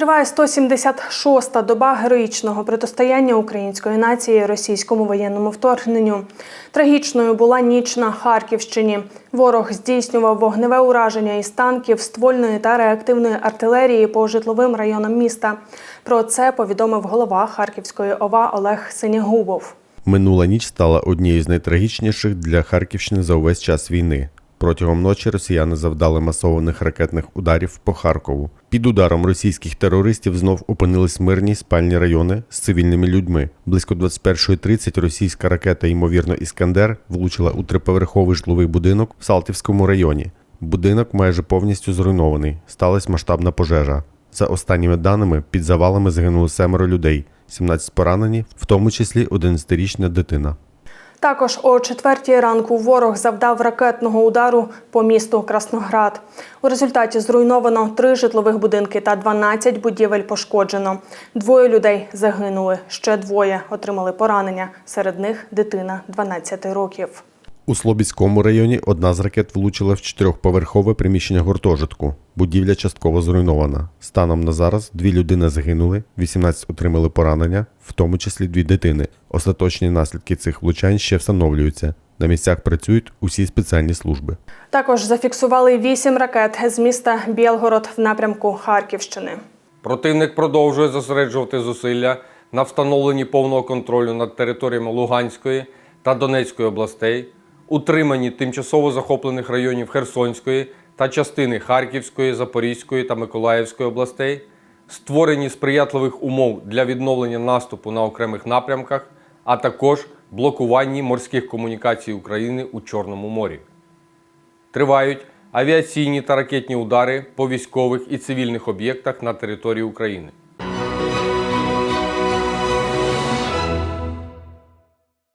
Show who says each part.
Speaker 1: Триває 176-та доба героїчного протистояння української нації російському воєнному вторгненню. Трагічною була ніч на Харківщині. Ворог здійснював вогневе ураження із танків, ствольної та реактивної артилерії по житловим районам міста. Про це повідомив голова Харківської ОВА Олег Синягубов.
Speaker 2: Минула ніч стала однією з найтрагічніших для Харківщини за увесь час війни. Протягом ночі росіяни завдали масованих ракетних ударів по Харкову. Під ударом російських терористів знов опинились мирні спальні райони з цивільними людьми. Близько 21.30 російська ракета, ймовірно, Іскандер, влучила у триповерховий житловий будинок в Салтівському районі. Будинок майже повністю зруйнований. Сталася масштабна пожежа. За останніми даними, під завалами загинуло семеро людей, 17 поранені, в тому числі 11-річна дитина.
Speaker 1: Також о четвертій ранку ворог завдав ракетного удару по місту Красноград. У результаті зруйновано три житлових будинки та 12 будівель пошкоджено. Двоє людей загинули, ще двоє отримали поранення. Серед них дитина 12 років.
Speaker 2: У Слобідському районі одна з ракет влучила в чотирьохповерхове приміщення гуртожитку. Будівля частково зруйнована. Станом на зараз дві людини загинули, 18 отримали поранення, в тому числі дві дитини. Остаточні наслідки цих влучань ще встановлюються. На місцях працюють усі спеціальні служби.
Speaker 1: Також зафіксували вісім ракет з міста Білгород в напрямку Харківщини.
Speaker 3: Противник продовжує зосереджувати зусилля на встановленні повного контролю над територіями Луганської та Донецької областей, утриманні тимчасово захоплених районів Херсонської та частини Харківської, Запорізької та Миколаївської областей, створенні сприятливих умов для відновлення наступу на окремих напрямках, а також блокуванні морських комунікацій України у Чорному морі. Тривають авіаційні та ракетні удари по військових і цивільних об'єктах на території України.